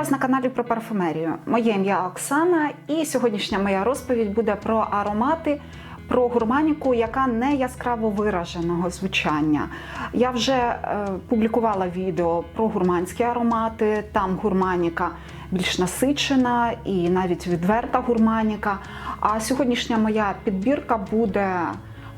вас на каналі про парфумерію. Моє ім'я Оксана, і сьогоднішня моя розповідь буде про аромати, про гурманіку, яка не яскраво вираженого звучання. Я вже е, публікувала відео про гурманські аромати. Там гурманіка більш насичена і навіть відверта гурманіка. А сьогоднішня моя підбірка буде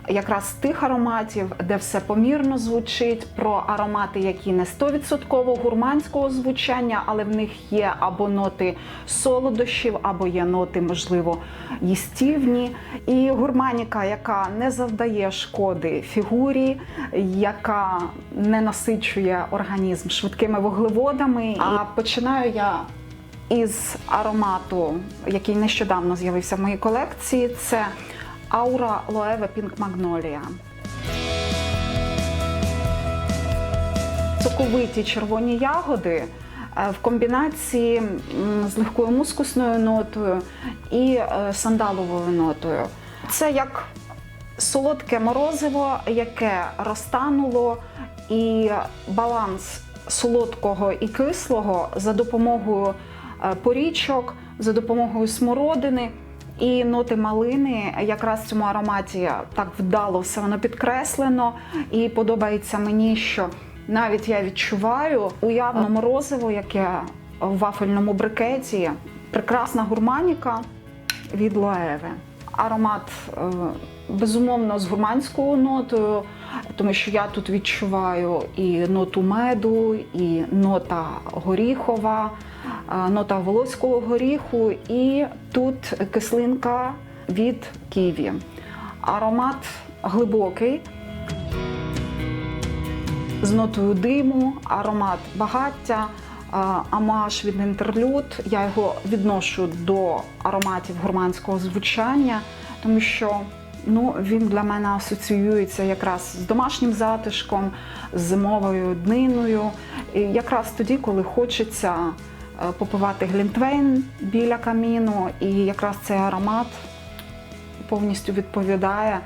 якраз тих ароматів, де все помірно звучить, про аромати, які не 100% гурманського звучання, але в них є або ноти солодощів, або є ноти, можливо, їстівні. І гурманіка, яка не завдає шкоди фігурі, яка не насичує організм швидкими вуглеводами. А починаю я із аромату, який нещодавно з'явився в моїй колекції. Це Аура Лоеве Пінк Магнолія. Соковиті червоні ягоди е, в комбінації з легкою мускусною нотою і е, сандаловою нотою. Це як солодке морозиво, яке розтануло, і баланс солодкого і кислого за допомогою е, порічок, за допомогою смородини. І ноти малини якраз в цьому ароматі так вдало все воно підкреслено. І подобається мені, що навіть я відчуваю уявно морозиво, яке в вафельному брикеті, прекрасна гурманіка від Лоеве. Аромат е, безумовно з гурманською нотою, тому що я тут відчуваю і ноту меду, і нота горіхова, нота волоського горіху, і тут кислинка від ківі. Аромат глибокий. З нотою диму, аромат багаття, е, амаш від інтерлюд. Я його відношу до ароматів гурманського звучання, тому що ну, він для мене асоціюється якраз з домашнім затишком, з зимовою дниною. І якраз тоді, коли хочеться е, попивати глінтвейн біля каміну, і якраз цей аромат повністю відповідає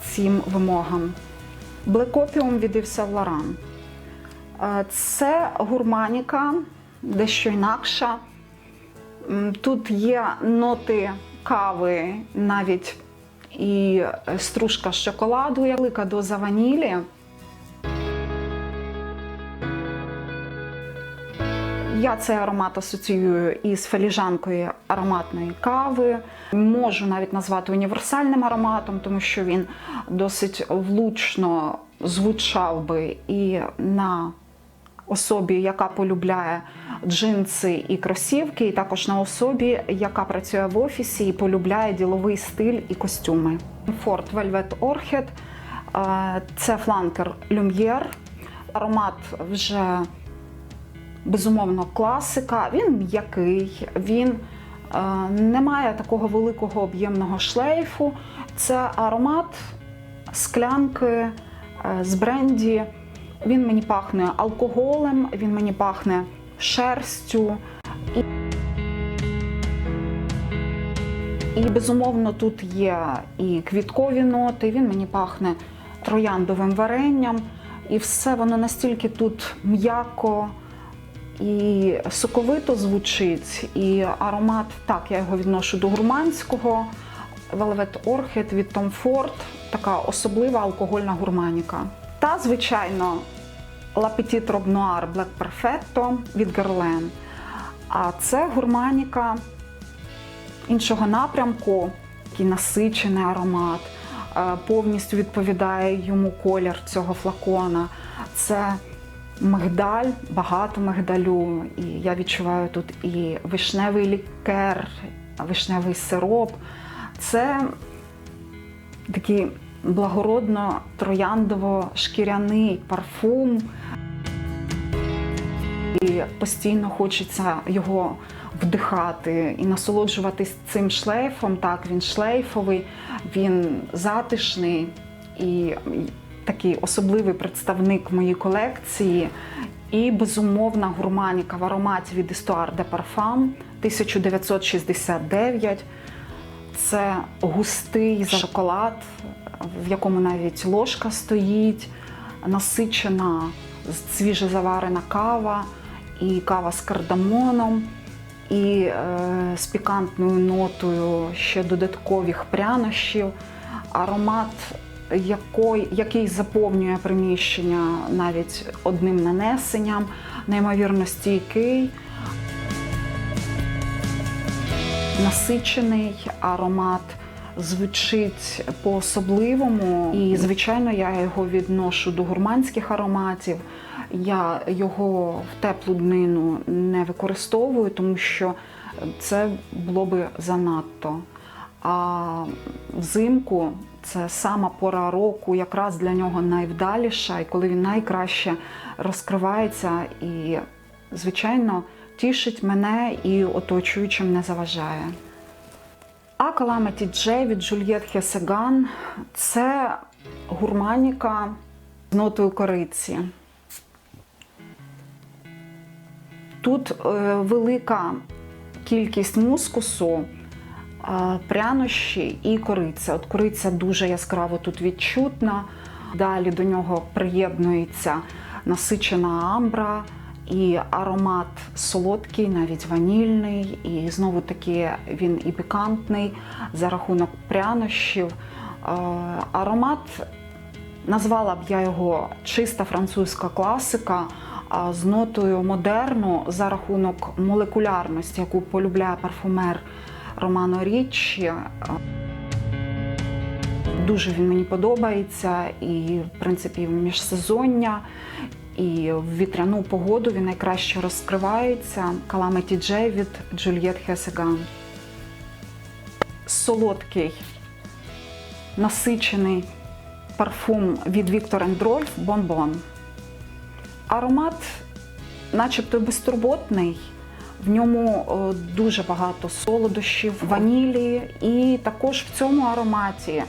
цим вимогам. Opium від Yves Laurent. Е, Це гурманіка, дещо інакша. Тут є ноти кави, навіть і стружка з шоколаду, велика доза ванілі. Я цей аромат асоціюю із філіжанкою ароматної кави. Можу навіть назвати універсальним ароматом, тому що він досить влучно звучав би і на особі, яка полюбляє джинси і кросівки, і також на особі, яка працює в офісі і полюбляє діловий стиль і костюми. Ford Velvet Orchid е, – це фланкер Люм'єр. Аромат вже безумовно класика. Він м'який, він е, не має такого великого об'ємного шлейфу. Це аромат склянки е, з бренді. Він мені пахне алкоголем, він мені пахне шерстю. І, і безумовно тут є і квіткові ноти, він мені пахне трояндовим варенням. І все воно настільки тут м'яко і соковито звучить, і аромат, так, я його відношу до гурманського. Velvet Orchid від Tom Ford, така особлива алкогольна гурманіка. Та, звичайно, La Petite Robe Noire Black Perfetto від Guerlain. А це гурманіка іншого напрямку, такий насичений аромат, е, повністю відповідає йому колір цього флакона. Це мигдаль, багато мигдалю. І я відчуваю тут і вишневий лікер, вишневий сироп. Це такий благородно трояндово-шкіряний парфум. І постійно хочеться його вдихати і насолоджуватись цим шлейфом. Так, він шлейфовий, він затишний і такий особливий представник в моїй колекції. І безумовна гурманіка в ароматі від Histoire de Parfum 1969. Це густий шоколад, в якому навіть ложка стоїть, насичена свіжезаварена кава і кава з кардамоном, і е, з пікантною нотою ще додаткових прянощів, аромат, який, який заповнює приміщення навіть одним нанесенням, неймовірно стійкий. насичений аромат звучить по-особливому. І, звичайно, я його відношу до гурманських ароматів. Я його в теплу днину не використовую, тому що це було би занадто. А взимку це сама пора року, якраз для нього найвдаліша, і коли він найкраще розкривається і, звичайно, тішить мене і оточуючим не заважає. А Calamity J від Джульєт Хесеган це гурманіка з нотою кориці. Тут е, велика кількість мускусу, прянощі і кориця. От кориця дуже яскраво тут відчутна. Далі до нього приєднується насичена амбра і аромат солодкий, навіть ванільний, і знову таки він і пікантний за рахунок прянощів. Аромат назвала б я його чиста французька класика з нотою модерну за рахунок молекулярності, яку полюбляє парфумер Романо Річчі. Дуже він мені подобається, і в принципі міжсезоння, і в вітряну погоду він найкраще розкривається. Calamity J від Juliette Хесеган. Солодкий, насичений парфум від Віктор Рольф Бонбон. Аромат, начебто безтурботний, в ньому е, дуже багато солодощів, ванілі, і також в цьому ароматі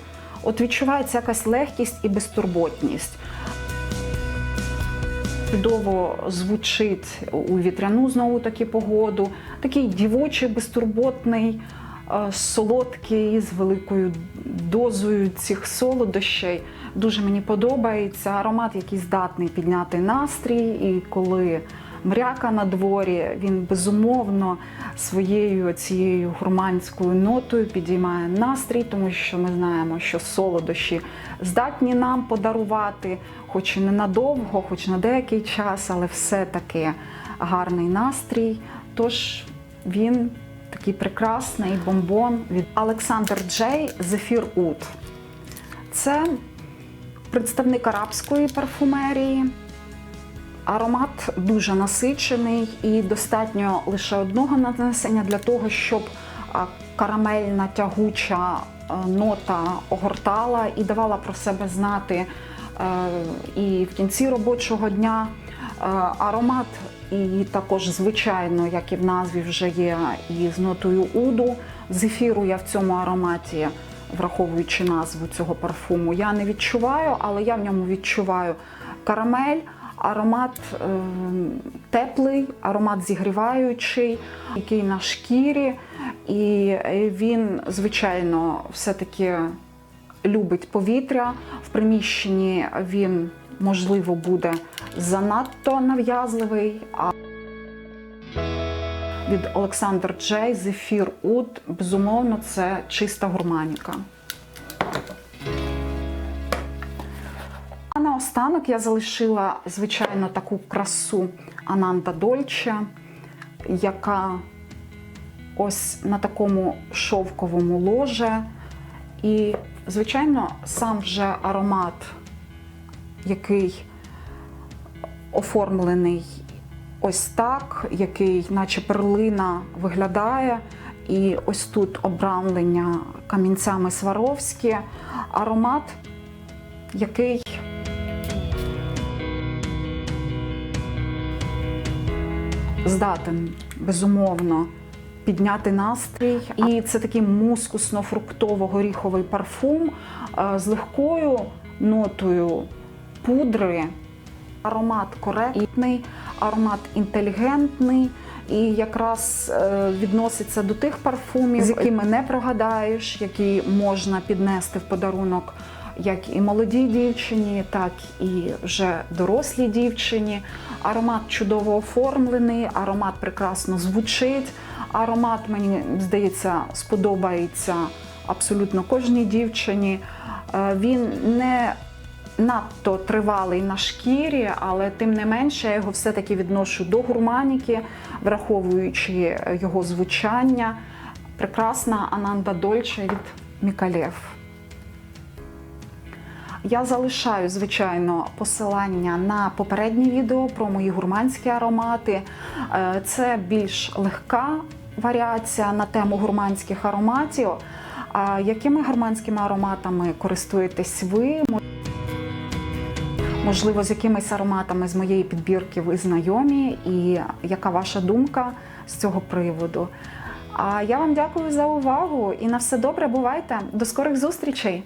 от відчувається якась легкість і безтурботність. Чудово звучить у вітряну знову таки погоду. Такий дівочий, безтурботний, е, солодкий, з великою дозою цих солодощей. Дуже мені подобається. Аромат, який здатний підняти настрій, і коли мряка на дворі, він безумовно своєю цією гурманською нотою підіймає настрій, тому що ми знаємо, що солодощі здатні нам подарувати, хоч і ненадовго, хоч на деякий час, але все-таки гарний настрій. Тож він такий прекрасний бомбон від Олександр Джей Зефір Ут. Це представник арабської парфумерії. Аромат дуже насичений і достатньо лише одного нанесення для того, щоб карамельна тягуча е, нота огортала і давала про себе знати е, і в кінці робочого дня. Е, Аромат і також, звичайно, як і в назві вже є, і з нотою уду. Зефіру я в цьому ароматі, враховуючи назву цього парфуму, я не відчуваю, але я в ньому відчуваю карамель. Аромат е, теплий, аромат зігріваючий, який на шкірі, і він, звичайно, все-таки любить повітря. В приміщенні він, можливо, буде занадто нав'язливий. А від Олександр Джей Зефір Уд, безумовно, це чиста гурманіка. Наостанок я залишила, звичайно, таку красу Ананда Дольче, яка ось на такому шовковому ложе. І, звичайно, сам вже аромат, який оформлений ось так, який, наче перлина, виглядає. І ось тут обрамлення камінцями Сваровські. Аромат, який здатен безумовно підняти настрій. І це такий мускусно-фруктово-горіховий парфум е, з легкою нотою пудри. Аромат коректний, аромат інтелігентний і якраз е, відноситься до тих парфумів, з якими не прогадаєш, які можна піднести в подарунок як і молодій дівчині, так і вже дорослій дівчині. Аромат чудово оформлений, аромат прекрасно звучить. Аромат, мені здається, сподобається абсолютно кожній дівчині. Е, Він не надто тривалий на шкірі, але тим не менше я його все-таки відношу до гурманіки, враховуючи його звучання. Прекрасна Ананда Дольче від Мікалєв. Я залишаю, звичайно, посилання на попереднє відео про мої гурманські аромати. Е, Це більш легка варіація на тему гурманських ароматів. А якими гурманськими ароматами користуєтесь ви? Можливо, з якимись ароматами з моєї підбірки ви знайомі, і яка ваша думка з цього приводу? А я вам дякую за увагу і на все добре. Бувайте! До скорих зустрічей!